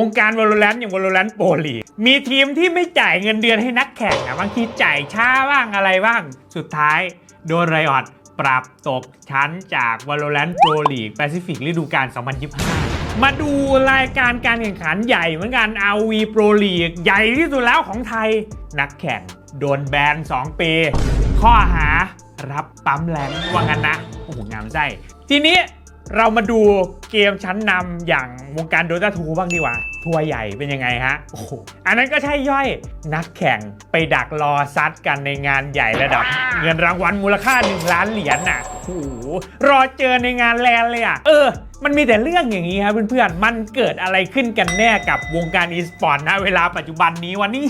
วงการวอลเลนอย่างวอลเลนโปรลีมีทีมที่ไม่จ่ายเงินเดือนให้นักแข่งอะบางทีจ่ายช้าบ้างอะไรบ้าง สุดท้ายโดนไรออดปรับตกชั้นจาก Valorant Pro League Pacific ฤดูกาล 2025 มาดูรายการการแข่งขันใหญ่เหมือนกัน RV Pro League ใหญ่ที่สุดแล้วของไทย นักแข่งโดนแบน 2 ปี ข้อหารับปั๊มแรงว่างั้นนะ โอ้โหงามไส้ทีนี้ เรามาดูเกมชั้นนำอย่างวงการ Dota 2บ้างดีกว่า ทัวร์ใหญ่เป็นยังไงฮะโอ้โหอันนั้นก็ใช่ย่อยนักแข่งไปดักรอซัดกันในงานใหญ่ระดับ เงินรางวัลมูลค่า 1 ล้านเหรียญน่ะโอ้โหรอเจอในงานแลนเลยอะ เออ มันมีแต่เรื่องอย่างนี้ครับเพื่อนๆ มันเกิดอะไรขึ้นกันแน่กับวงการอีสปอร์ตนะเวลาปัจจุบันนี้วันนี้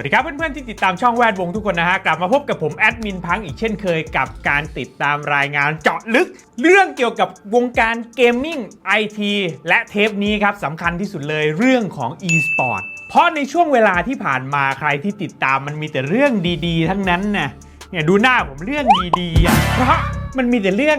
วัสดีครับเพื่อนๆที่ติดตามช่องแวดวงทุกคนนะฮะ กลับมาพบกับผมแอดมินพังอีกเช่นเคยกับการติดตามรายงานเจาะลึก เรื่องเกี่ยวกับวงการเกมมิ่งไอทีและเทปนี้ครับสำคัญที่สุดเลยเรื่องของ e-sport เพราะในช่วงเวลาที่ผ่านมาใครที่ติดตามมันมีแต่เรื่องดีๆ ทั้งนั้นนะเนี่ยดูหน้าผมเรื่องดีๆอะเพราะมันมีแต่เรื่อง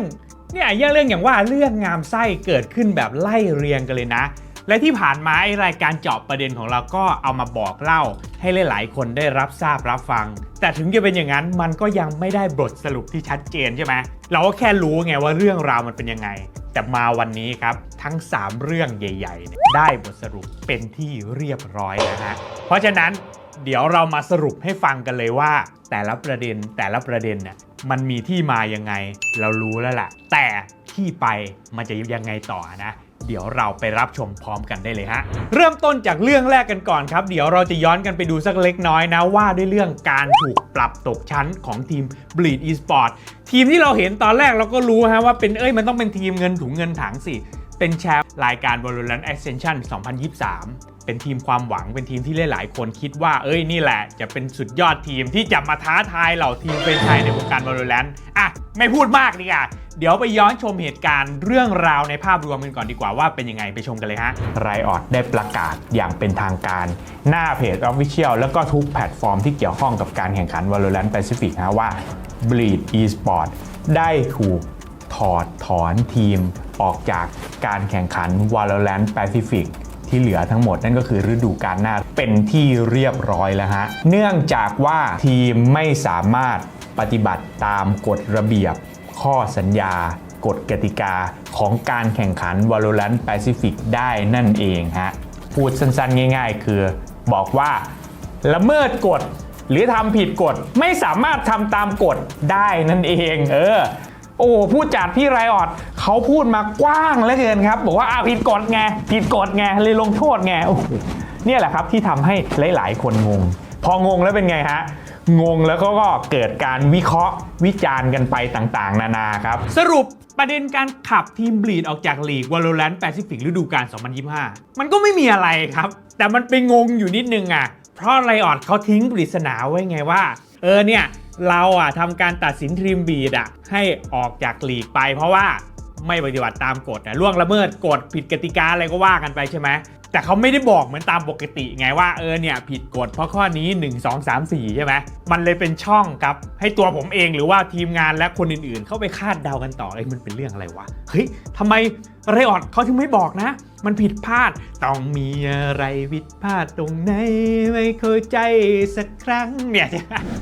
เนี่ยอย่งเรื่องอย่างว่าเรื่องงามไส้เกิดขึ้นแบบไล่เรียงกันเลยนะ และที่ผ่านมาไอรายการเจาะประเด็นของเราก็เอามาบอกเล่า ให้หลายๆ คนได้รับทราบรับฟัง แต่ถึงจะเป็นอย่างนั้นมันก็ยังไม่ได้บทสรุปที่ชัดเจนใช่ไหมเราก็แค่รู้ไงว่าเรื่องราวมันเป็นยังไง แต่มาวันนี้ครับทั้ง 3 เรื่องใหญ่ๆ ได้บทสรุปเป็นที่เรียบร้อยแล้วฮะเพราะฉะนั้นเดี๋ยวเรามาสรุปให้ฟังกันเลยว่า แต่ละประเด็นแต่ละประเด็นเนี่ยมันมีที่มายังไง เรารู้แล้วแหละแต่ที่ไปมันจะยังไงต่อนะ เดี๋ยวเราไปรับชมพร้อมกันได้เลยฮะ เริ่มต้นจากเรื่องแรกกันก่อนครับ เดี๋ยวเราจะย้อนกันไปดูสักเล็กน้อยนะว่าด้วยเรื่องการถูกปรับตกชั้นของทีม Bleed Esport ทีมที่เราเห็นตอนแรกเราก็รู้ฮะว่าเป็นเอ้ยมันต้องเป็นทีมเงินถุงเงินถังสิเป็นแชมป์รายการ Valorant Ascension 2023 เป็นทีมความหวังเป็นทีมที่หลายๆคนคิดว่า เอ้ยนี่แหละ จะเป็นสุดยอดทีมที่จะมาท้าทายเหล่าทีมเป็นไทยในวงการ Valorant อะ ไม่พูดมากดีกว่าเดี๋ยวไปย้อนชมเหตุการณ์เรื่องราวในภาพรวมกันก่อนดีกว่าว่าเป็นยังไงไปชมกันเลยฮะไรออดได้ประกาศอย่างเป็นทางการ หน้าเพจ Official แล้วก็ทุกแพลตฟอร์มที่เกี่ยวข้องกับการแข่งขัน Valorant Pacific นะว่า Bleed Esport ได้ถูกถอดถอนทีมออกจากการแข่งขัน Valorant Pacific ที่เหลือทั้งหมดนั่นก็คือฤดูกาลหน้าเป็นที่เรียบร้อยแล้วฮะเนื่องจากว่าทีมไม่สามารถปฏิบัติตามกฎระเบียบ ข้อสัญญากฎกติกาของการแข่งขัน Valorant Pacific ได้นั่นเองฮะพูดสั้นๆ ง่ายๆ คือบอกว่าละเมิดกฎหรือทำผิดกฎไม่สามารถทำตามกฎได้นั่นเอง เออ โอ้ผู้จัดพี่ไรออดเขาพูดมากว้างเหลือเกินครับ บอกว่าอ้าวผิดกฎไงผิดกฎไงเลยลงโทษไงโอ้โหเนี่ยแหละครับที่ทำให้หลาย ๆ คนงง พองงแล้วเป็นไงฮะงงแล้วก็เกิดการวิเคราะห์วิจารณ์กันไปต่างๆ นานาครับ สรุปประเด็นการขับทีมบลีดออกจากลีก Valorant Pacific ฤดูกาล 2025 มันก็ไม่มีอะไรครับ แต่มันไปงงอยู่นิดนึงอะ เพราะไรออดเขาทิ้งปริศนาไว้ไงว่า เออเนี่ย เราอะทำการตัดสินทีมบีดอะให้ออกจากลีกไป เพราะว่าไม่ปฏิบัติตามกฎอะล่วงละเมิดกฎผิดกติกาอะไรก็ว่ากันไปใช่ไหมแต่เขาไม่ได้บอกเหมือนตามปกติไงว่าเออเนี่ยผิดกฎเพราะข้อนี้ 1 2 3 4 ใช่ไหมมันเลยเป็นช่องครับ ให้ตัวผมเองหรือว่าทีมงานและคนอื่นๆ เข้าไปคาดเดากันต่อไอ้ยมันเป็นเรื่องอะไรวะเฮ้ยทำไมเรออดเขาถึงไม่บอกนะ มันผิดพลาด ต้องมีอะไรผิดพลาดตรงไหน ไม่เข้าใจสักครั้งเนี่ย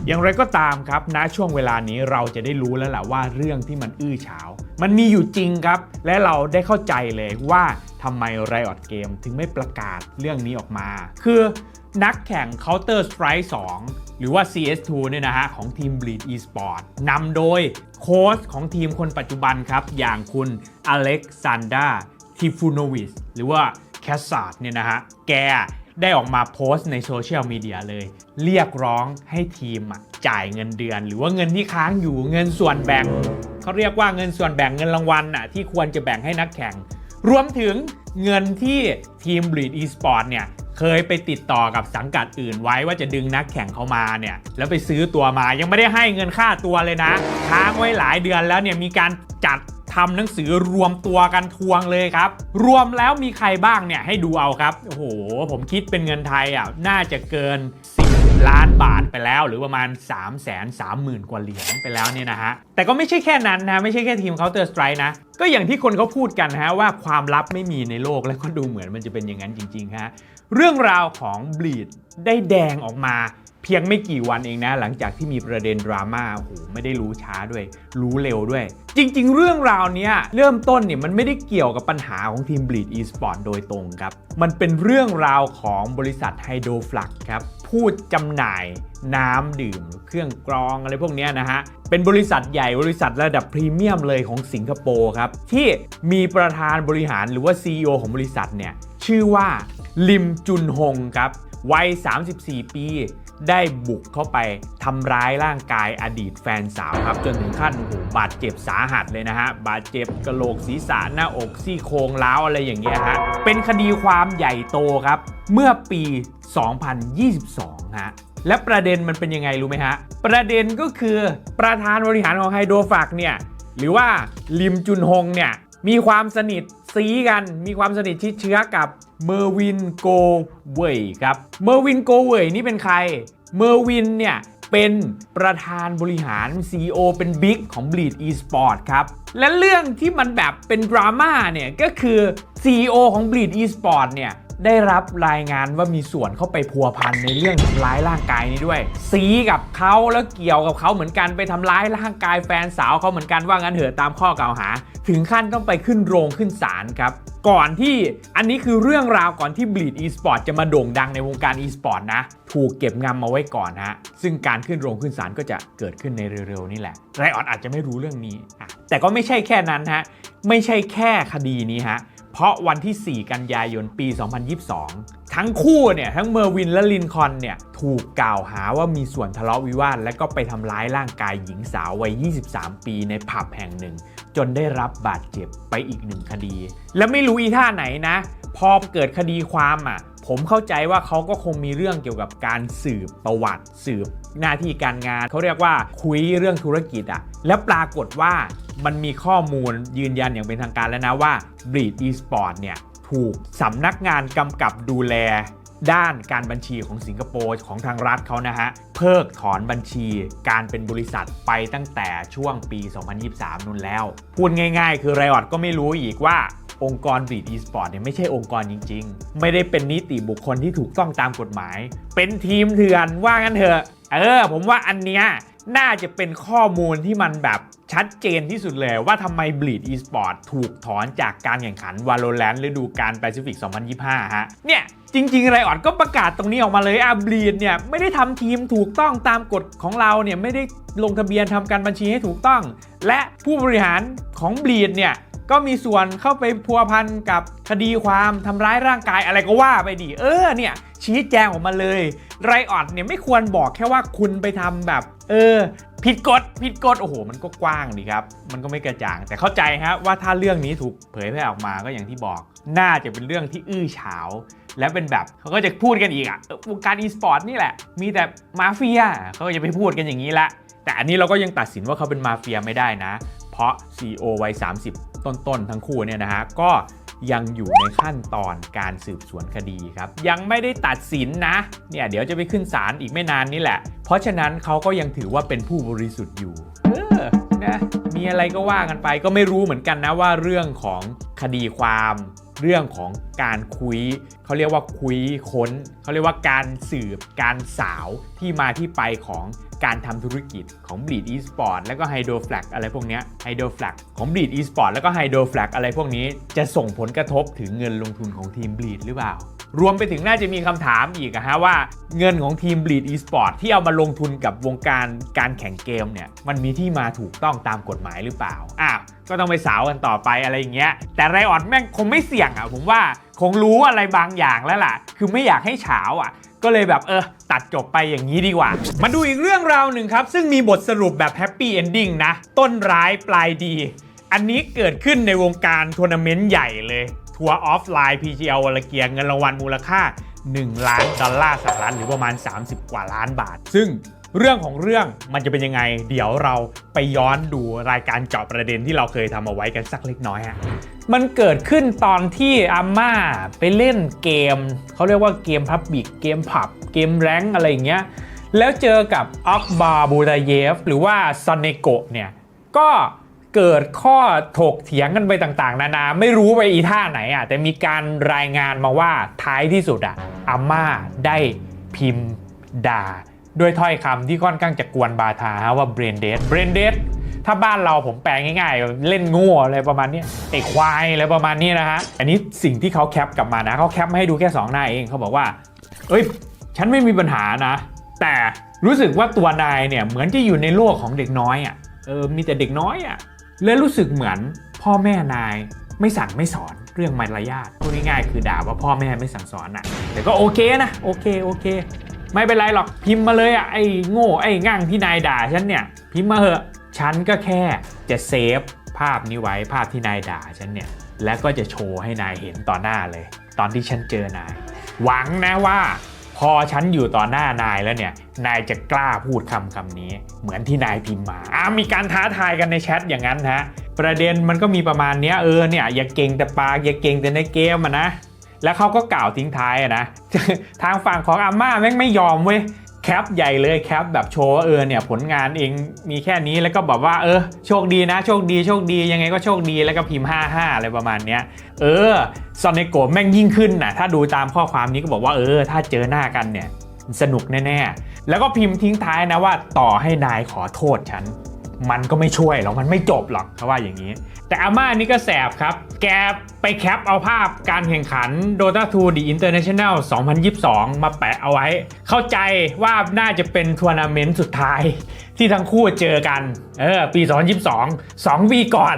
อย่างไรก็ตามครับณช่วงเวลานี้เราจะได้รู้แล้วแหละว่าเรื่องที่มันอื้อฉาว มันมีอยู่จริงครับ และเราได้เข้าใจเลยว่าทำไม Riot Game ถึงไม่ประกาศเรื่องนี้ออกมา คือนักแข่ง Counter Strike 2 หรือว่า CS2 เนี่ยนะฮะ ของทีม Bleed Esport นำโดยโค้ชของทีมคนปัจจุบันครับ อย่างคุณอเล็กซานดาทิฟูโนวิสหรือว่าแคสซาร์ดเนี่ยนะฮะ แกได้ออกมาโพสต์ในโซเชียลมีเดียเลย เรียกร้องให้ทีมอะจ่ายเงินเดือน หรือว่าเงินที่ค้างอยู่เงินส่วนแบ่งเขาเรียกว่าเงินส่วนแบ่งเงินรางวัลน่ะที่ควรจะแบ่งให้นักแข่ง รวมถึงเงินที่ทีม Bleed Esport เนี่ย เคยไปติดต่อกับสังกัดอื่นไว้ว่าจะดึงนักแข่งเข้ามาเนี่ยแล้วไปซื้อตัวมายังไม่ได้ให้เงินค่าตัวเลยนะค้างไว้หลายเดือนแล้วเนี่ยมีการจัดทำหนังสือรวมตัวกันทวงเลยครับ รวมแล้วมีใครบ้างเนี่ยให้ดูเอาครับ โอ้โห ผมคิดเป็นเงินไทยอะน่าจะเกิน4 ล้านบาทไปแล้วหรือประมาณ 3 3 0 0 0 0 กว่าเหรียญไปแล้วเนี่ยนะฮะ แต่ก็ไม่ใช่แค่นั้นนะ ไม่ใช่แค่ทีม Counter Strike นะ ก็อย่างที่คนเขาพูดกันนะฮะว่าความลับไม่มีในโลกแล้วก็ดูเหมือนมันจะเป็นอย่างนั้นจริงๆฮะเรื่องราวของ Bleed ได้แดงออกมาเพียงไม่กี่วันเองนะ หลังจากที่มีประเด็นดราม่าโอ้โหไม่ได้รู้ช้าด้วย รู้เร็วด้วย จริง ๆ เรื่องราวเนี้ยเริ่มต้นเนี่ยมันไม่ได้เกี่ยวกับปัญหาของทีม Bleed Esport โดยตรงครับ มันเป็นเรื่องราวของบริษัท Hydro Flux ครับ พูดจำหน่ายน้ำดื่ม เครื่องกรองอะไรพวกนี้นะฮะ เป็นบริษัทใหญ่บริษัทระดับพรีเมียมเลยของสิงคโปร์ครับ ที่มีประธานบริหารหรือว่า CEO ของบริษัทเนี่ย ชื่อว่าลิมจุนฮงครับวัย 34 ปี ได้บุกเข้าไปทำร้ายร่างกายอดีตแฟนสาวครับ จนถึงขั้นโอ้โหบาดเจ็บสาหัสเลยนะฮะ บาดเจ็บกระโหลกศีรษะหน้าอกซี่โครงล้าวอะไรอย่างเงี้ยฮะ เป็นคดีความใหญ่โตครับ เมื่อปี 2022 ฮะ และประเด็นมันเป็นยังไงรู้ไหมฮะ ประเด็นก็คือประธานบริหารของไฮโดรฟักเนี่ย หรือว่าลิมจุนฮงเนี่ย มีความสนิทซีกัน มีความสนิทชิดเชื้อกับเมอร์วินโกเวยครับ เมอร์วินโกเวยนี่เป็นใคร เมอร์วินเนี่ยเป็นประธานบริหาร CEO เป็นบิ๊กของ Bleed Esport ครับ และเรื่องที่มันแบบเป็นดราม่าเนี่ย ก็คือ CEO ของ Bleed Esport เนี่ย ได้รับรายงานว่ามีส่วนเข้าไปพัวพันในเรื่องทำร้ายร่างกายนี้ด้วย สีกับเขาแล้วเกี่ยวกับเขาเหมือนกันไปทำร้ายร่างกายแฟนสาวเขาเหมือนกันว่างั้นเถอะตามข้อกล่าวหา ถึงขั้นต้องไปขึ้นโรงขึ้นศาลครับ ก่อนที่อันนี้คือเรื่องราวก่อนที่ Bleed Esport จะมาโด่งดังในวงการ Esport นะ ถูกเก็บงำมาไว้ก่อนฮะซึ่งการขึ้นโรงขึ้นศาลก็จะเกิดขึ้นในเร็วๆนี่แหละไรออนอาจจะไม่รู้เรื่องนี้แต่ก็ไม่ใช่แค่นั้นฮะไม่ใช่แค่คดีนี้ฮะ เพราะวันที่ 4 กันยายนปี 2022 ทั้งคู่เนี่ยทั้งเมอร์วินและลินคอนเนี่ยถูกกล่าวหาว่ามีส่วนทะเลาะวิวาท และก็ไปทำร้ายร่างกายหญิงสาววัย 23 ปีในผับแห่งหนึ่ง จนได้รับบาดเจ็บไปอีกหนึ่งคดี และไม่รู้อีท่าไหนนะ พอเกิดคดีความอะผมเข้าใจว่าเขาก็คงมีเรื่องเกี่ยวกับการสืบประวัติ สืบหน้าที่การงาน เขาเรียกว่าคุยเรื่องธุรกิจอะ แล้วปรากฏว่ามันมีข้อมูลยืนยันอย่างเป็นทางการแล้วนะว่า Bleed Esport เนี่ยถูกสำนักงานกำกับดูแลด้านการบัญชีของสิงคโปร์ของทางรัฐเขานะฮะ เพิกถอนบัญชีการเป็นบริษัทไปตั้งแต่ช่วงปี 2023นู่นแล้ว พูดง่ายๆ คือไรออดก็ไม่รู้อีกว่าองค์กร Bleed Esport เนี่ยไม่ใช่องค์กรจริงๆ ไม่ได้เป็นนิติบุคคลที่ถูกต้องตามกฎหมาย เป็นทีมเถื่อนว่างั้นเถอะ เออ ผมว่าอันเนี้ย น่าจะเป็นข้อมูลที่มันแบบชัดเจนที่สุดเลยว่าทำไม Bleed Esport ถูกถอนจากการแข่งขัน Valorant ฤดูกาล Pacific 2025 ฮะ เนี่ยจริงๆไรออดก็ประกาศตรงนี้ออกมาเลยอะ Bleed เนี่ยไม่ได้ทำทีมถูกต้องตามกฎของเราเนี่ยไม่ได้ลงทะเบียนทำการบัญชีให้ถูกต้อง และผู้บริหารของ Bleed เนี่ยก็มีส่วนเข้าไปพัวพันกับคดีความทำร้ายร่างกายอะไรก็ว่าไปดิเออเนี่ยชี้แจงออกมาเลย ไรออดเนี่ยไม่ควรบอกแค่ว่าคุณไปทำแบบ เออ ผิดกฎผิดกฎโอ้โห มันก็กว้างดีครับ มันก็ไม่กระจ่าง แต่เข้าใจฮะว่าถ้าเรื่องนี้ถูกเผยแพร่ออกมาก็อย่างที่บอก น่าจะเป็นเรื่องที่อื้อฉาว และเป็นแบบเขาก็จะพูดกันอีกอะวงการอีสปอร์ตนี่แหละ มีแต่มาเฟียเขาก็จะไปพูดกันอย่างนี้ละ แต่อันนี้เราก็ยังตัดสินว่าเขาเป็นมาเฟียไม่ได้นะ เพราะ CEO วัย30 ต้นๆทั้งคู่เนี่ยนะฮะก็ ยังอยู่ในขั้นตอนการสืบสวนคดีครับ ยังไม่ได้ตัดสินนะ เนี่ยเดี๋ยวจะไปขึ้นศาลอีกไม่นานนี่แหละ เพราะฉะนั้นเขาก็ยังถือว่าเป็นผู้บริสุทธิ์อยู่เออนะมีอะไรก็ว่ากันไปก็ไม่รู้เหมือนกันนะว่าเรื่องของคดีความเรื่องของการคุย เขาเรียกว่าคุยค้น เขาเรียกว่าการสืบการสาวที่มาที่ไปของ การทำธุรกิจของ Bleed Esport แล้วก็ Hydro Flag อะไรพวกนี้ Hydro Flag ของ Bleed Esport แล้วก็ Hydro Flag อะไรพวกนี้ จะส่งผลกระทบถึงเงินลงทุนของทีม Bleed หรือเปล่า รวมไปถึงน่าจะมีคำถามอีกอะฮะว่าเงินของทีม Bleed Esport ที่เอามาลงทุนกับวงการการแข่งเกมเนี่ยมันมีที่มาถูกต้องตามกฎหมายหรือเปล่าอ้าวก็ต้องไปสาวกันต่อไปอะไรอย่างเงี้ยแต่ไรออดแม่งคงไม่เสี่ยงอะผมว่า คงรู้อะไรบางอย่างแล้วล่ะ คือไม่อยากให้เฉาอะ ก็เลยแบบเออ ตัดจบไปอย่างนี้ดีกว่า มาดูอีกเรื่องราวหนึ่งครับ ซึ่งมีบทสรุปแบบแฮปปี้เอนดิ้งนะ ต้นร้ายปลายดี อันนี้เกิดขึ้นในวงการทัวร์นาเมนต์ใหญ่เลยทัวร์ออฟไลน์ PGL วลเกียเงินรางวัลมูลค่า 1 ล้านดอลลาร์สหรัฐหรือประมาณ 30 กว่าล้านบาท ซึ่งเรื่องของเรื่องมันจะเป็นยังไง เดี๋ยวเราไปย้อนดูรายการเจาะประเด็นที่เราเคยทำเอาไว้กันสักเล็กน้อยฮะ มันเกิดขึ้นตอนที่อาม่าไปเล่นเกม เขาเรียกว่าเกมพับบิกเกมผับ เกมแรงอะไรอย่างเงี้ยแล้วเจอกับออกบาบูดาเยฟ หรือว่าซอนเนโกะเนี่ยก็เกิดข้อถกเถียงกันไปต่างๆ นานา ไม่รู้ไปอีท่าไหนอะแต่มีการรายงานมาว่าท้ายที่สุดอะอาม่าได้พิมพ์ด่า ด้วยถ้อยคำที่ค่อนข้างจะกวนบาทาว่า brain dead brain dead ถ้าบ้านเราผมแปลง่ายๆ เล่นโง่อะไรประมาณนี้ไอ้ควายอะไรประมาณนี้นะฮะ อันนี้สิ่งที่เขาแคปกลับมานะเขาแคปมาให้ดูแค่2หน้าเองเขาบอกว่า เอ้ย ฉันไม่มีปัญหานะ แต่รู้สึกว่าตัวนายเนี่ยเหมือนจะอยู่ในโลกของเด็กน้อยอะเออมีแต่เด็กน้อยอะเลยรู้สึกเหมือนพ่อแม่นายไม่สั่งไม่สอนเรื่องมารยาทพูดง่ายๆคือด่าว่าพ่อแม่ไม่สั่งสอนอะ แต่ก็โอเคนะโอเคโอเค ไม่เป็นไรหรอกพิมพ์มาเลยอะไอ้โง่ไอ้ง่างที่นายด่าฉันเนี่ย พิมพ์มาเหอะ ฉันก็แค่จะเซฟภาพนี้ไว้ภาพที่นายด่าฉันเนี่ย แล้วก็จะโชว์ให้นายเห็นต่อหน้าเลย ตอนที่ฉันเจอนาย หวังนะว่า พอฉันอยู่ต่อหน้านายแล้วเนี่ย นายจะกล้าพูดคำคำนี้ เหมือนที่นายพิมพ์มาอ่ามีการท้าทายกันในแชทอย่างนั้นฮะประเด็นมันก็มีประมาณนี้เออเนี่ยอย่าเก่งแต่ปากอย่าเก่งแต่ในเกมอะนะแล้วเขาก็กล่าวทิ้งท้ายอะนะ ทางฝั่งของอาม่าแม่งไม่ยอมเว้ย แคปใหญ่เลยแคปแบบโชว์ว่าเออเนี่ยผลงานเองมีแค่นี้แล้วก็บอกว่าเออโชคดีนะโชคดีโชคดียังไงก็โชคดีแล้วก็พิมพ์ 55 อะไรประมาณเนี้ยเออซอนเนโกแม่งยิ่งขึ้นนะถ้าดูตามข้อความนี้ก็บอกว่าเออ ถ้าเจอหน้ากันเนี่ยสนุกแน่ ๆ แล้วก็พิมพ์ทิ้งท้ายนะว่าต่อให้นายขอโทษฉัน มันก็ไม่ช่วยหรอกมันไม่จบหรอกเขาว่าอย่างนี้ แต่อาม่านี่ก็แสบครับ แกไปแคปเอาภาพการแข่งขัน Dota 2 The International 2022 มาแปะเอาไว้ เข้าใจว่าน่าจะเป็นทัวร์นาเมนต์สุดท้าย ที่ทั้งคู่เจอกัน เออ ปี 2022 2 ปีก่อน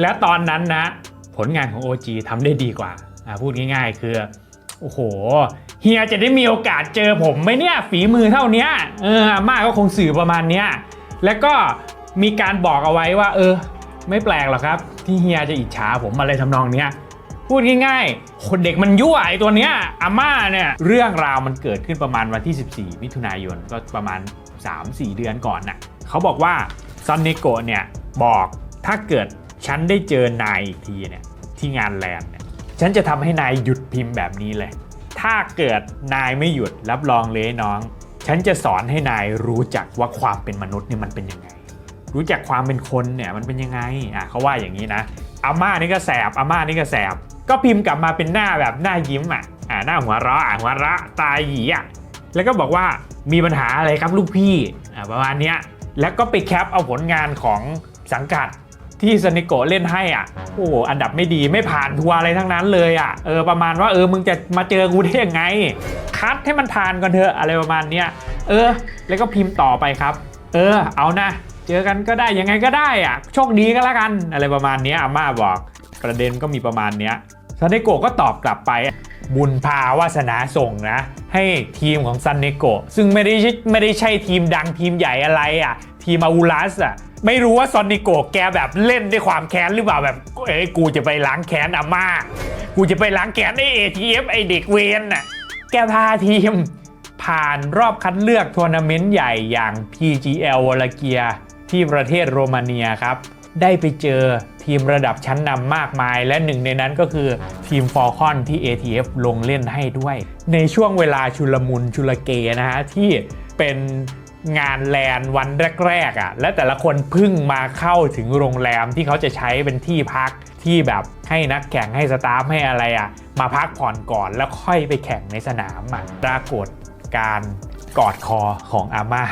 และตอนนั้นนะ ผลงานของ OG ทำได้ดีกว่า พูดง่ายๆ คือ โอ้โหเฮียจะได้มีโอกาสเจอผมไหมเนี่ย ฝีมือเท่านี้เอออาม่าก็คงสื่อประมาณเนี้ยแล้วก็ มีการบอกเอาไว้ว่า เออ ไม่แปลกหรอกครับ ที่เฮียจะอิจฉาผมอะไรทำนองเนี้ยพูดง่ายๆ คนเด็กมันยั่วไอตัวเนี้ยอาม่าเนี่ยเรื่องราวมันเกิดขึ้นประมาณวันที่ 14 มิถุนายนก็ประมาณ 3-4 เดือนก่อนน่ะเขาบอกว่าซอนเนโกะเนี่ยบอกถ้าเกิดฉันได้เจอนายอีกทีเนี่ยที่งานแลนด์เนี่ยฉันจะทำให้นายหยุดพิมพ์แบบนี้เลย ถ้าเกิดนายไม่หยุดรับรองเลยน้อง ฉันจะสอนให้นายรู้จักว่าความเป็นมนุษย์เนี่ยมันเป็นยังไง รู้จักความเป็นคนเนี่ยมันเป็นยังไงอะเขาว่าอย่างนี้นะอาม่านี่ก็แสบอาม่านี่ก็แสบ ก็พิมพ์กลับมาเป็นหน้าแบบหน้ายิ้มอะอ่าหน้าหัวเราะอะหัวเราะตาหยีอะแล้วก็บอกว่ามีปัญหาอะไรครับลูกพี่อ่าประมาณเนี้ยแล้วก็ไปแคปเอาผลงานของสังกัดที่สนิโกะเล่นให้อะโอ้โหอันดับไม่ดีไม่ผ่านทัวร์อะไรทั้งนั้นเลยอะเออประมาณว่าเออมึงจะมาเจอกูได้ยังไง คัดให้มันผ่านก่อนเถอะอะไรประมาณเนี้ยเออ แล้วก็พิมพ์ต่อไปครับ เออเอานะ เจอกันก็ได้ยังไงก็ได้อะโชคดีก็แล้วกัน อะไรประมาณนี้อาม่าบอก ประเด็นก็มีประมาณนี้ซันเนโกก็ตอบกลับไปบุญพาวาสนาส่งนะ ให้ทีมของซันเนโกซึ่งไม่ได้ไม่ได้ใช่ทีมดังทีมใหญ่อะไรอะ ทีมอาวูลัสอะไม่รู้ว่าซอนนิโกแกแบบเล่นด้วยความแค้นหรือเปล่าแบบเอ้ยกูจะไปล้างแค้นอาม่า กูจะไปล้างแค้นไอเอทีเอฟไอเด็กเวนน่ะแกพาทีมผ่านรอบคัดเลือกทัวร์นาเมนต์ใหญ่อย่าง PGL วอลเกีย ที่ประเทศโรมาเนียครับ ได้ไปเจอทีมระดับชั้นนำมากมาย และหนึ่งในนั้นก็คือทีมฟอลคอนที่ ATF ลงเล่นให้ด้วย ในช่วงเวลาชุลมุนชุลเกนะฮะที่เป็นงานแลนด์วันแรกๆอะ่ะและแต่ละคนพิ่งมาเข้าถึงโรงแรมที่เขาจะใช้เป็นที่พักที่แบบให้นักแข่งให้สตาฟให้อะไรอะ่ะมาพักผ่อนก่อนแล้วค่อยไปแข่งในสนามอะปรากฏการกอดคอของอาม่า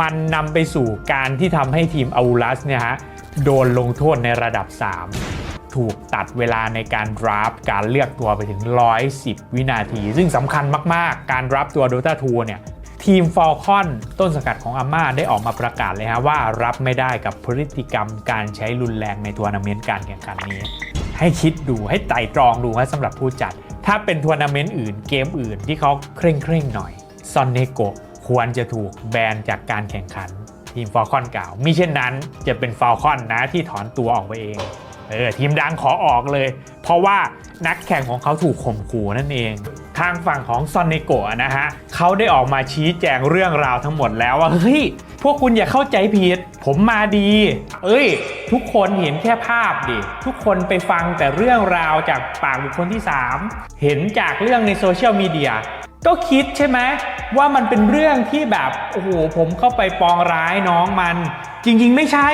มันนำไปสู่การที่ทำให้ทีมอา u ลัสเนี่ยฮะโดนลงโทษในระดับ 3 ถูกตัดเวลาในการดราฟการเลือกตัวไปถึง 110 วินาที ซึ่งสำคัญมาก ๆ การดราฟต์ตัว Dota 2 เนี่ยทีมฟอลคอนต้นสังกัดของอาม่าได้ออกมาประกาศเลยฮะว่ารับไม่ได้กับพฤติกรรมการใช้รุนแรงในทัวร์นาเมนต์การแข่งขันนี้ ให้คิดดูให้ไต่ตรองดูฮะสำหรับผู้จัด ถ้าเป็นทัวร์นาเมนต์อื่นเกมอื่นที่เขาเคร่งเคร่งๆหน่อยซอนเนโก ควรจะถูกแบนจากการแข่งขันทีมฟอลคอนกล่าวมิเช่นนั้นจะเป็นฟอลคอนนะที่ถอนตัวออกไปเองเออทีมดังขอออกเลย เพราะว่านักแข่งของเขาถูกข่มขู่นั่นเอง ทางฝั่งของซอนเนโกะนะฮะเขาได้ออกมาชี้แจงเรื่องราวทั้งหมดแล้วว่าเฮ้ยพวกคุณอย่าเข้าใจผิด ผมมาดี เอ้ย ทุกคนเห็นแค่ภาพดิ ทุกคนไปฟังแต่เรื่องราวจากปากบุคคลที่ 3 เห็นจากเรื่องในโซเชียลมีเดีย ก็คิดใช่ไหมว่ามันเป็นเรื่องที่แบบโอ้โหผมเข้าไปปองร้ายน้องมัน จริงๆ ไม่ใช่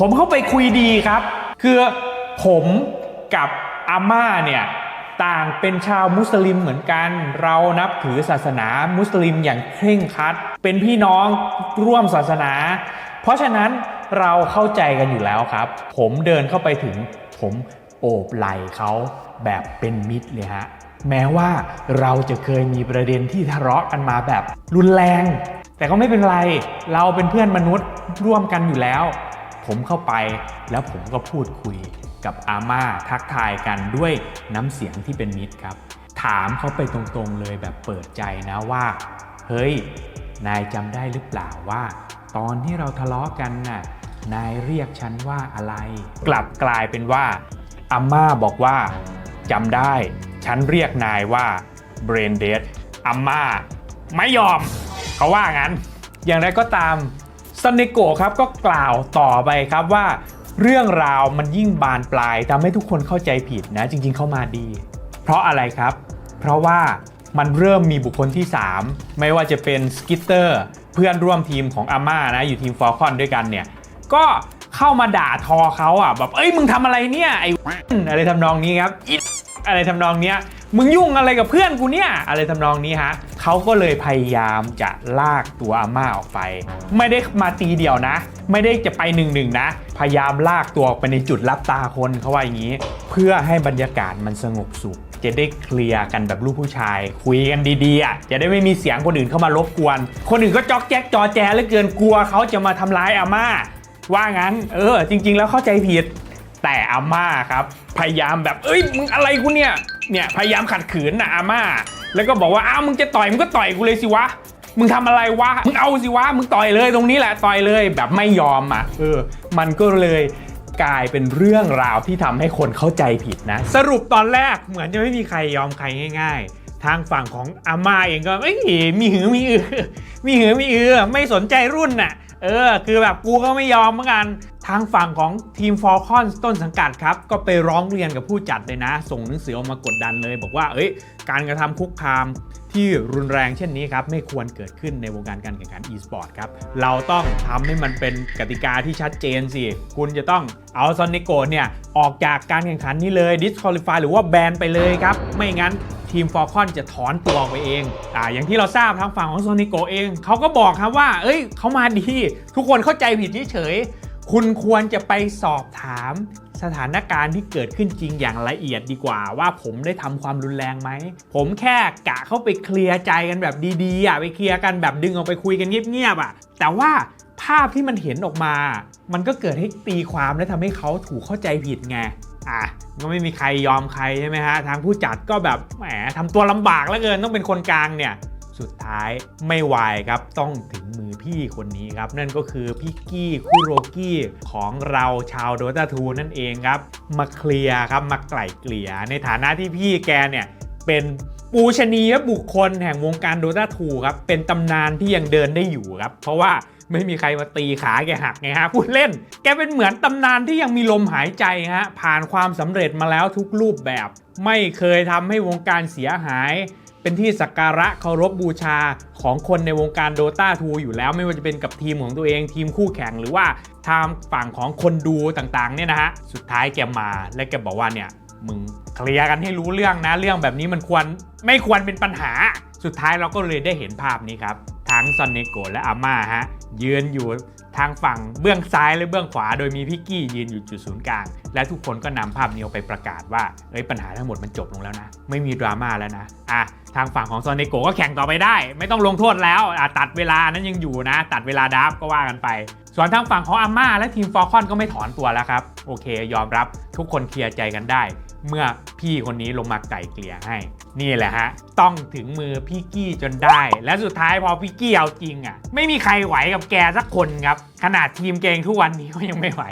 ผมเข้าไปคุยดีครับ คือผมกับอาม่าเนี่ยต่างเป็นชาวมุสลิมเหมือนกัน เรานับถือศาสนามุสลิมอย่างเคร่งครัด เป็นพี่น้องร่วมศาสนา เพราะฉะนั้นเราเข้าใจกันอยู่แล้วครับ ผมเดินเข้าไปถึงผมโอบไหล่เขาแบบเป็นมิตรเลยฮะ แม้ว่าเราจะเคยมีประเด็นที่ทะเลาะกันมาแบบรุนแรง แต่ก็ไม่เป็นไร เราเป็นเพื่อนมนุษย์ร่วมกันอยู่แล้ว ผมเข้าไปแล้วผมก็พูดคุยกับอาม่าทักทายกันด้วยน้ำเสียงที่เป็นมิตรครับ ถามเขาไปตรงๆเลยแบบเปิดใจนะว่า เฮ้ย นายจำได้หรือเปล่าว่า ตอนที่เราทะเลาะกันน่ะนายเรียกฉันว่าอะไร กลับกลายเป็นว่า อาม่าบอกว่าจำได้ ฉันเรียกนายว่า brain dead อาม่าไม่ยอม เขาว่างั้น อย่างไรก็ตามซันเนโกะครับก็กล่าวต่อไปครับว่า เรื่องราวมันยิ่งบานปลายทำให้ทุกคนเข้าใจผิดนะ จริง ๆ เข้ามาดี เพราะอะไรครับ เพราะว่ามันเริ่มมีบุคคลที่ 3 ไม่ว่าจะเป็นสกิตเตอร์เพื่อนร่วมทีมของอาม่านะ อยู่ทีมฟอลคอนด้วยกันเนี่ย ก็ เข้ามาด่าทอเขาอะแบบเอ้ยมึงทำอะไรเนี่ยไอ้อะไรทำนองนี้ครับอะไรทำนองเนี้ยมึงยุ่งอะไรกับเพื่อนกูเนี่ยอะไรทำนองนี้ฮะเขาก็เลยพยายามจะลากตัวอาม่าออกไป ไม่ได้มาตีเดียวนะ ไม่ได้จะไปหนึ่งหนึ่งนะ พยายามลากตัวออกไปในจุดรับตาคนเขาว่าอย่างนี้ เพื่อให้บรรยากาศมันสงบสุขจะได้เคลียร์กันแบบลูกผู้ชาย คุยกันดีๆอะจะได้ไม่มีเสียงคนอื่นเข้ามารบกวน คนอื่นก็จอกแจ๊กจอแจเหลือเกินกลัวเขาจะมาทำร้ายอาม่า ว่างั้น เออ จริง ๆ แล้วเข้าใจผิด แต่อาม่าครับ พยายามแบบ เอ้ย มึงอะไรกูเนี่ย เนี่ย พยายามขัดขืนนะอาม่า แล้วก็บอกว่า อ้าว มึงจะต่อย มึงก็ต่อยกูเลยสิวะ มึงทำอะไรวะ มึงเอาสิวะ มึงต่อยเลยตรงนี้แหละ ต่อยเลย แบบไม่ยอมอะ เออ มันก็เลยกลายเป็นเรื่องราวที่ทำให้คนเข้าใจผิดนะ สรุปตอนแรกเหมือนจะไม่มีใครยอมใครง่าย ๆทางฝั่งของอาม่าเองก็เอ้ยมีหือมีอือ มีหือมีอือ ไม่สนใจรุ่นน่ะ เออ คือแบบกูก็ไม่ยอมเหมือนกัน ทางฝั่งของทีมฟอลคอนต้นสังกัดครับ ก็ไปร้องเรียนกับผู้จัดเลยนะ ส่งหนังสือออกมากดดันเลย บอกว่า เอ้ย การกระทำคุกคาม ที่รุนแรงเช่นนี้ครับไม่ควรเกิดขึ้นในวงการการแข่งขัน e-sport ครับ เราต้องทำให้มันเป็นกติกาที่ชัดเจนสิ คุณจะต้องเอาซอนนิโกเนี่ย ออกจากการแข่งขันนี้เลย disqualify หรือว่าแบนไปเลยครับ ไม่งั้นทีมฟอร์คอนจะถอนตัวออกไปเองอ่าอย่างที่เราทราบทางฝั่งของโซนิโกเอง เขาก็บอกครับว่า เอ้ยเขามาดี ทุกคนเข้าใจผิดเฉยคุณควรจะไปสอบถาม สถานการณ์ที่เกิดขึ้นจริงอย่างละเอียดดีกว่า ว่าผมได้ทำความรุนแรงไหม ผมแค่กะเข้าไปเคลียร์ใจกันแบบดีๆอะไปเคลียร์กันแบบดึงออกไปคุยกันเงียบๆอะ แต่ว่าภาพที่มันเห็นออกมา มันก็เกิดให้ตีความและทำให้เขาถูกเข้าใจผิดไงอะก็ไม่มีใครยอมใครใช่ไหมฮะทางผู้จัดก็แบบแหมทำตัวลำบากเหลือเกินต้องเป็นคนกลางเนี่ย สุดท้ายไม่ไหวครับต้องถึงมือพี่คนนี้ครับ นั่นก็คือพี่กี้คุโรกี้ของเราชาวโดตาทูนั่นเองครับ มาเคลียร์ครับมาไกล่เกลี่ยในฐานะที่พี่แกเนี่ยเป็นปูชนียบุคคลแห่งวงการโดตาทูครับ เป็นตำนานที่ยังเดินได้อยู่ครับ เพราะว่าไม่มีใครมาตีขาแกหักไงฮะพูดเล่น แกเป็นเหมือนตำนานที่ยังมีลมหายใจฮะผ่านความสำเร็จมาแล้วทุกรูปแบบ ไม่เคยทำให้วงการเสียหาย เป็นที่สักการะเคารพบูชาของคนในวงการโดตาทูอยู่แล้วไม่ว่าจะเป็นกับทีมของตัวเองทีมคู่แข่งหรือว่าทางฝั่งของคนดูต่างๆเนี่ยนะฮะสุดท้ายแกมาและแกบอกว่าเนี่ยมึงเคลียร์กันให้รู้เรื่องนะ เรื่องแบบนี้มันควรไม่ควรเป็นปัญหา สุดท้ายเราก็เลยได้เห็นภาพนี้ครับ ทั้งซอนเนโกะและอาม่าฮะยืนอยู่ ทางฝั่งเบื้องซ้ายและเบื้องขวา โดยมีพี่กี้ยืนอยู่จุดศูนย์กลาง และทุกคนก็นำภาพนี้ออกไปประกาศว่าเอ้ยปัญหาทั้งหมดมันจบลงแล้วนะ ไม่มีดราม่าแล้วนะอะทางฝั่งของซอนเนโกก็แข่งต่อไปได้ ไม่ต้องลงโทษแล้วอะตัดเวลานั้นยังอยู่นะ ตัดเวลาดับก็ว่ากันไป ส่วนทางฝั่งของอาม่าและทีมฟอร์คอนก็ไม่ถอนตัวแล้วครับโอเค ยอมรับทุกคนเคลียร์ใจกันได้ เมื่อพี่คนนี้ลงมาไก่เกลี่ยให้ นี่แหละฮะ ต้องถึงมือพี่กี้จนได้ และสุดท้ายพอพี่กี้เอาจริงอะ ไม่มีใครไหวกับแกสักคนครับ ขนาดทีมเกงทุกวันนี้ก็ยังไม่ไหว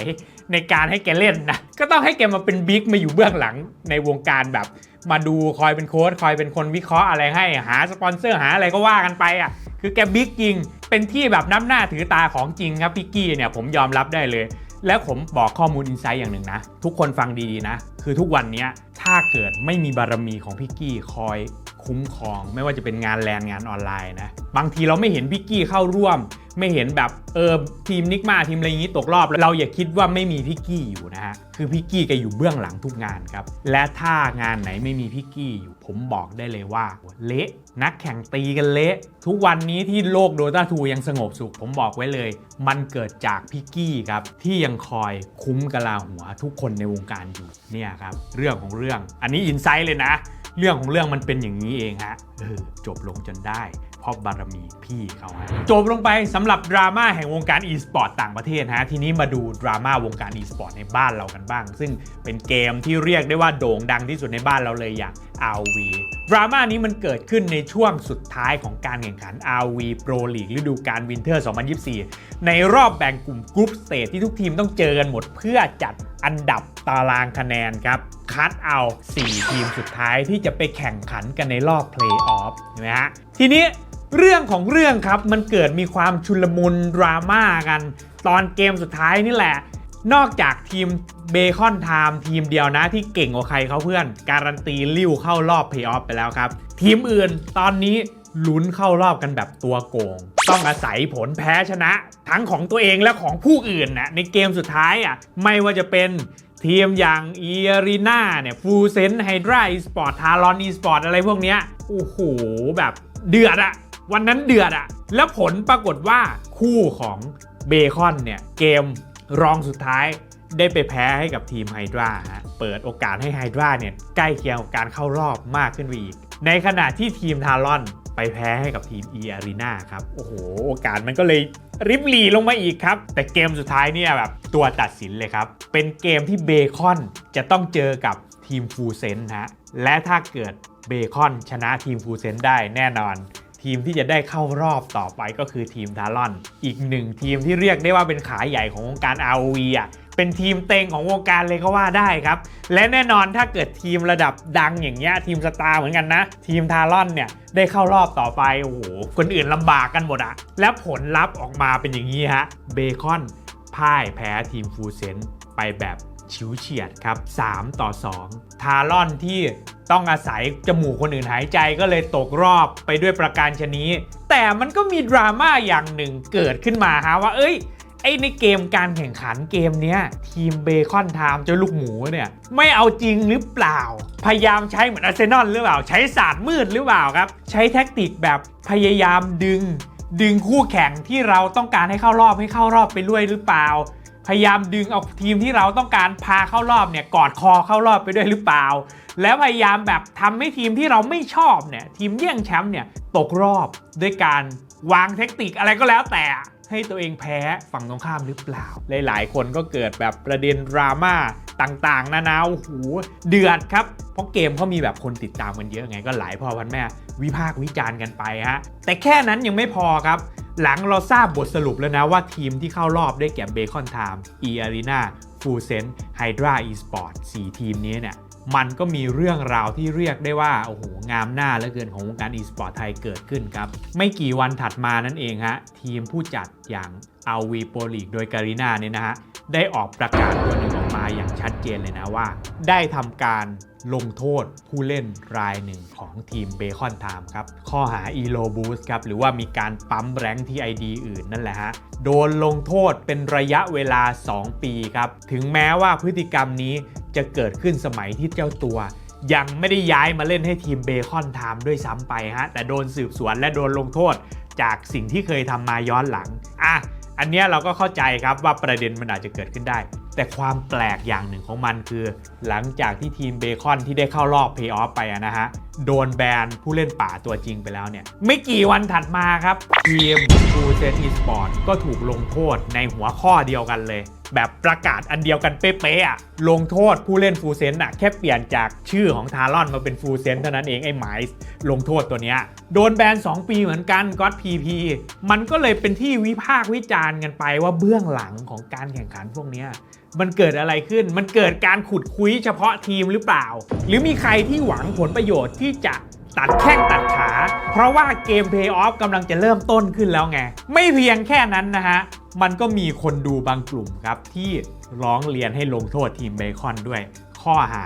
ในการให้แกเล่นนะ ก็ต้องให้แกมาเป็นบิ๊กมาอยู่เบื้องหลังในวงการแบบ มาดูคอยเป็นโค้ชคอยเป็นคนวิเคราะห์อะไรให้หาสปอนเซอร์หาอะไรก็ว่ากันไปอะคือแกบิ๊กจริง เป็นที่แบบน้ำหน้าถือตาของจริงครับพี่กี้เนี่ยผมยอมรับได้เลย แล้วผมบอกข้อมูลอินไซต์อย่างหนึ่งนะ ทุกคนฟังดีๆนะ คือทุกวันนี้ถ้าเกิดไม่มีบารมีของพี่กี้คอยคุ้มครอง ไม่ว่าจะเป็นงานแลนงานออนไลน์นะ บางทีเราไม่เห็นพี่กี้เข้าร่วม ไม่เห็นแบบเออทีมนิกมาทีมอะไรอย่างนี้ตกรอบ เราอย่าคิดว่าไม่มีพี่กี้อยู่นะฮะ คือพี่กี้แกอยู่เบื้องหลังทุกงานครับ และถ้างานไหนไม่มีพี่กี้อยู่ ผมบอกได้เลยว่า เละนักแข่งตีกันเละ ทุกวันนี้ที่โลกโดตาทูยังสงบสุข ผมบอกไว้เลย มันเกิดจากพี่กี้ครับ ที่ยังคอยคุ้มกะลาหัวทุกคนในวงการอยู่เนี่ยครับเรื่องของเรื่อง อันนี้อินไซต์เลยนะ เรื่องของเรื่องมันเป็นอย่างนี้เองฮะเออจบลงจนได้ พราะบารมีพี่เขาฮะจบลงไปสำหรับดราม่าแห่งวงการ e-sport ต่างประเทศฮะทีนี้มาดูดราม่าวงการ e-sport ในบ้านเรากันบ้าง ซึ่งเป็นเกมที่เรียกได้ว่าโด่งดังที่สุดในบ้านเราเลยอย่าง RV ดราม่านี้มันเกิดขึ้นในช่วงสุดท้ายของการแข่งขัน RV Pro League ฤดูกาลวินเทอร์ 2024 ในรอบแบ่งกลุ่มกรุ๊ปสเตจที่ทุกทีมต้องเจอกันหมดเพื่อจัดอันดับตารางคะแนนครับ คัดเอา 4 ทีมสุดท้ายที่จะไปแข่งขันกันในรอบเพลย์ออฟเห็นไหมฮะทีนี้ เรื่องของเรื่องครับมันเกิดมีความชุลมุนดราม่ากัน ตอนเกมสุดท้ายนี่แหละ นอกจากทีมเบคอนไทม์ทีมเดียวนะที่เก่งกว่าใครเขาเพื่อน การันตีลิ้วเข้ารอบเพย์ออฟไปแล้วครับ ทีมอื่นตอนนี้ลุ้นเข้ารอบกันแบบตัวโกง ต้องอาศัยผลแพ้ชนะ ทั้งของตัวเองและของผู้อื่นนะในเกมสุดท้ายอะไม่ว่าจะเป็นทีมอย่างเอรีนาเนี่ยฟูเซนไฮดราอีสปอร์ตทารอนอีสปอร์ตอะไรพวกเนี้ยโอ้โหแบบเดือดอะ วันนั้นเดือดอะแล้วผลปรากฏว่าคู่ของเบคอนเนี่ย เกมรองสุดท้ายได้ไปแพ้ให้กับทีมไฮดราฮะเปิดโอกาสให้ไฮดราเนี่ย ใกล้เคียงกับการเข้ารอบมากขึ้นไปอีก ในขณะที่ทีมทารอนไปแพ้ให้กับทีม e a r e n a ครับ โอ้โห โอกาสมันก็เลยริบหลีลงมาอีกครับ แต่เกมสุดท้ายเนี่ยแบบตัวตัดสินเลยครับ เป็นเกมที่เบคอนจะต้องเจอกับทีมฟูเซนฮะ และถ้าเกิดเบคอนชนะทีมฟูเซนได้แน่นอน ทีมที่จะได้เข้ารอบต่อไปก็คือทีมทารอน อีกหนึ่งทีมที่เรียกได้ว่าเป็นขาใหญ่ของวงการ ROV อะเป็นทีมเต็งของวงการเลยก็ว่าได้ครับ และแน่นอนถ้าเกิดทีมระดับดังอย่างเงี้ยทีมสตาร์เหมือนกันนะ ทีมทารอนเนี่ยได้เข้ารอบต่อไป โอ้โห คนอื่นลำบากกันหมดอะและผลลัพธ์ออกมาเป็นอย่างนี้ฮะเบคอนพ่ายแพ้ทีมฟูเซนไปแบบ ชิวเฉียดครับ 3 ต่อ 2 ทารอนที่ต้องอาศัยจมูกคนอื่นหายใจก็เลยตกรอบไปด้วยประการชนี้ แต่มันก็มีดราม่าอย่างหนึ่งเกิดขึ้นมาฮะว่าเอ้ยไอในเกมการแข่งขันเกมเนี้ยทีมเบคอนไทม์เจ้าลูกหมูเนี่ยไม่เอาจริงหรือเปล่า พยายามใช้เหมือนอาร์เซนอลหรือเปล่า ใช้ศาสตร์มืดหรือเปล่าครับ ใช้แท็กติกแบบพยายามดึง ดึงคู่แข่งที่เราต้องการให้เข้ารอบให้เข้ารอบไปด้วยหรือเปล่า พยายามดึงเอาทีมที่เราต้องการพาเข้ารอบเนี่ยกอดคอเข้ารอบไปด้วยหรือเปล่า แล้วพยายามแบบทำให้ทีมที่เราไม่ชอบเนี่ยทีมแย่งแชมป์เนี่ยตกรอบด้วยการวางเทคนิคอะไรก็แล้วแต่ให้ตัวเองแพ้ฝั่งตรงข้ามหรือเปล่า หลาย ๆ คนก็เกิดแบบประเด็นดราม่าต่างๆ นานาโอ้โหเดือดครับ เพราะเกมเขามีแบบคนติดตามกันเยอะไงก็หลายพ่อพันแม่ วิพากษ์วิจารณ์กันไปฮะแต่แค่นั้นยังไม่พอครับ หลังเราทราบบทสรุปแล้วนะว่าทีมที่เข้ารอบได้แก่เบคอนไทม์อีอารีนาฟูเซนไฮดราอีสปอร์ต4ทีมนี้เนี่ยมันก็มีเรื่องราวที่เรียกได้ว่า โอ้โห งามหน้าเหลือเกินของวงการอีสปอร์ตไทยเกิดขึ้นครับ ไม่กี่วันถัดมานั่นเองฮะ ทีมผู้จัดอย่างอาวีโปลีกโดยการีนาเนี่ยนะฮะ ได้ออกประกาศตัวหนึ่งออกมาอย่างชัดเจนเลยนะว่า ได้ทำการ ลงโทษผู้เล่นรายหนึ่งของทีมเบคอนไทม์ครับ ข้อหา Elo Boost ครับ หรือว่ามีการปั๊มแรงที่ ID อื่นนั่นแหละฮะ โดนลงโทษเป็นระยะเวลา 2 ปีครับ ถึงแม้ว่าพฤติกรรมนี้จะเกิดขึ้นสมัยที่เจ้าตัว ยังไม่ได้ย้ายมาเล่นให้ทีมเบคอนไทม์ด้วยซ้ำไปฮะ แต่โดนสืบสวนและโดนลงโทษจากสิ่งที่เคยทำมาย้อนหลัง อะ อันเนี้ยเราก็เข้าใจครับว่าประเด็นมันอาจจะเกิดขึ้นได้ แต่ความแปลกอย่างหนึ่งของมันคือ หลังจากที่ทีมเบคอนที่ได้เข้ารอบเพย์ออฟไปนะฮะ โดนแบนผู้เล่นป่าตัวจริงไปแล้วเนี่ย ไม่กี่วันถัดมาครับ ทีมฟูเซนอีสปอร์ตก็ถูกลงโทษในหัวข้อเดียวกันเลย แบบประกาศอันเดียวกันเป๊ะๆอะลงโทษผู้เล่นฟูลเซนต์อะแค่เปลี่ยนจากชื่อของทารอนมาเป็นฟูลเซนต์เท่านั้นเองไอ้ไมซ์ลงโทษตัวเนี้ยโดนแบน 2 ปีเหมือนกันก็อตพีพีมันก็เลยเป็นที่วิพากษ์วิจารณ์กันไปว่าเบื้องหลังของการแข่งขันพวกเนี้ยมันเกิดอะไรขึ้น มันเกิดการขุดคุยเฉพาะทีมหรือเปล่า หรือมีใครที่หวังผลประโยชน์ที่จะตัดแข้งตัดขา เพราะว่าเกมเพย์ออฟกำลังจะเริ่มต้นขึ้นแล้วไง ไม่เพียงแค่นั้นนะฮะ มันก็มีคนดูบางกลุ่มครับที่ร้องเรียนให้ลงโทษทีมเบคอนด้วย ข้อหา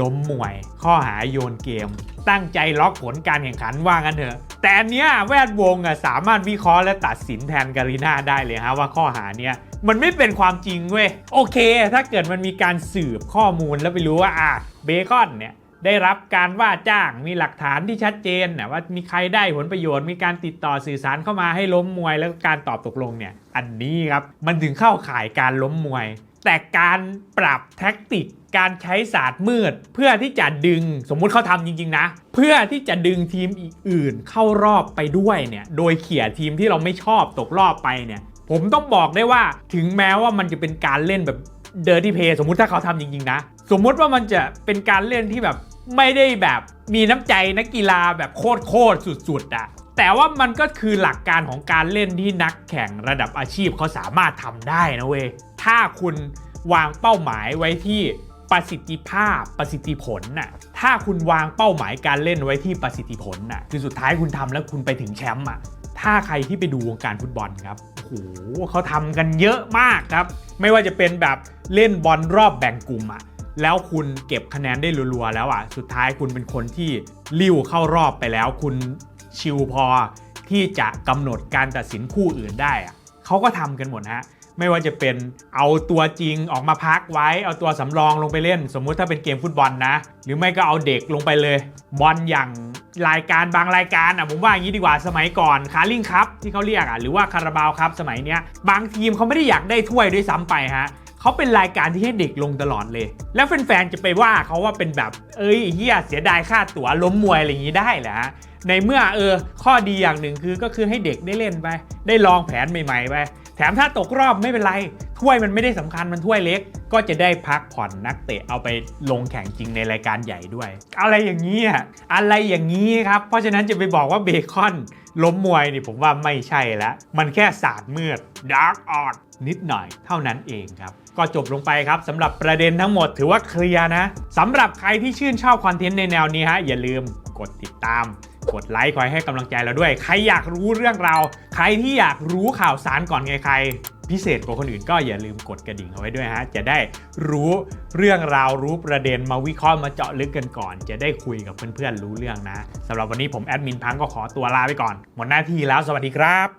ล้มมวย ข้อหาโยนเกม ตั้งใจล็อกผลการแข่งขันว่างันเถอะ แต่อันเนี้ยแวดวงอะสามารถวิเคราะห์และตัดสินแทนการีนาได้เลยฮะว่าข้อหาเนี้ยมันไม่เป็นความจริงเว้ย โอเค ถ้าเกิดมันมีการสืบข้อมูลแล้วไปรู้ว่าอะเบคอนเนี่ย ได้รับการว่าจ้างมีหลักฐานที่ชัดเจนนะว่ามีใครได้ผลประโยชน์ มีการติดต่อสื่อสารเข้ามาให้ล้มมวย แล้วการตอบตกลงเนี่ยอันนี้ครับมันถึงเข้าข่ายการล้มมวย แต่การปรับแท็กติกการใช้ศาสตร์มืด เพื่อที่จะดึงสมมุติเขาทำจริง ๆ นะ เพื่อที่จะดึงทีมอีกอื่นเข้ารอบไปด้วยเนี่ยโดยเขี่ยทีมที่เราไม่ชอบตกรอบไปเนี่ยผมต้องบอกได้ว่าถึงแม้ว่ามันจะเป็นการเล่นแบบเดอร์ที่เพย์สมมุติถ้าเขาทำจริง ๆ นะ สมมุติว่ามันจะเป็นการเล่นที่แบบ ไม่ได้แบบมีน้ำใจนักกีฬาแบบโคตรโคตรๆสุดๆอะแต่ว่ามันก็คือหลักการของการเล่นที่นักแข่งระดับอาชีพเขาสามารถทำได้นะเว้ยถ้าคุณวางเป้าหมายไว้ที่ประสิทธิภาพประสิทธิผลน่ะถ้าคุณวางเป้าหมายการเล่นไว้ที่ประสิทธิผลน่ะคือสุดท้ายคุณทำแล้วคุณไปถึงแชมป์อะถ้าใครที่ไปดูวงการฟุตบอลครับโอ้โหเขาทำกันเยอะมากครับ ไม่ว่าจะเป็นแบบเล่นบอลรอบแบ่งกลุ่มอะ แล้วคุณเก็บคะแนนได้รัวๆแล้วอะสุดท้ายคุณเป็นคนที่ลิ้วเข้ารอบไปแล้ว คุณชิลพอที่จะกำหนดการตัดสินคู่อื่นได้อะเขาก็ทำกันหมดฮะไม่ว่าจะเป็นเอาตัวจริงออกมาพักไว้ เอาตัวสำรองลงไปเล่น สมมุติถ้าเป็นเกมฟุตบอลนะ หรือไม่ก็เอาเด็กลงไปเลย บอลอย่างรายการบางรายการอะผมว่าอย่างนี้ดีกว่าสมัยก่อนคาริงครับที่เขาเรียกอะหรือว่าคาราบาวครับสมัยเนี้ยบางทีมเขาไม่ได้อยากได้ถ้วยด้วยซ้ำไปฮะ เขาเป็นรายการที่ให้เด็กลงตลอดเลย แล้วแฟนๆจะไปว่าเขาว่าเป็นแบบ เอ้ยเฮียเสียดายค่าตั๋วล้มมวยอะไรอย่างนี้ได้เหรอฮะในเมื่อเออข้อดีอย่างหนึ่งคือก็คือให้เด็กได้เล่นไป ได้ลองแผนใหม่ๆไปแถมถ้าตกรอบไม่เป็นไร ถ้วยมันไม่ได้สำคัญมันถ้วยเล็ก ก็จะได้พักผ่อนนักเตะเอาไปลงแข่งจริงในรายการใหญ่ด้วย อะไรอย่างนี้อะอะไรอย่างนี้ครับ เพราะฉะนั้นจะไปบอกว่าเบคอนล้มมวยนี่ผมว่าไม่ใช่แล้วมันแค่ศาสตร์มืดดาร์กออ t นิดหน่อยเท่านั้นเองครับ ก็จบลงไปครับสำหรับประเด็นทั้งหมดถือว่าเคลียร์นะสำหรับใครที่ชื่นชอบคอนเทนต์ในแนวนี้ฮะอย่าลืมกดติดตาม กดไลค์คอยให้กำลังใจเราด้วย ใครอยากรู้เรื่องเรา ใครที่อยากรู้ข่าวสารก่อนใครพิเศษกว่าคนอื่นก็อย่าลืมกดกระดิ่งเอาไว้ด้วยฮะ จะได้รู้เรื่องราวรู้ประเด็นมาวิเคราะห์มาเจาะลึกกันก่อน จะได้คุยกับเพื่อนๆรู้เรื่องนะสำหรับวันนี้ผมแอดมินพังก็ขอตัวลาไปก่อน หมดหน้าที่แล้วสวัสดีครับ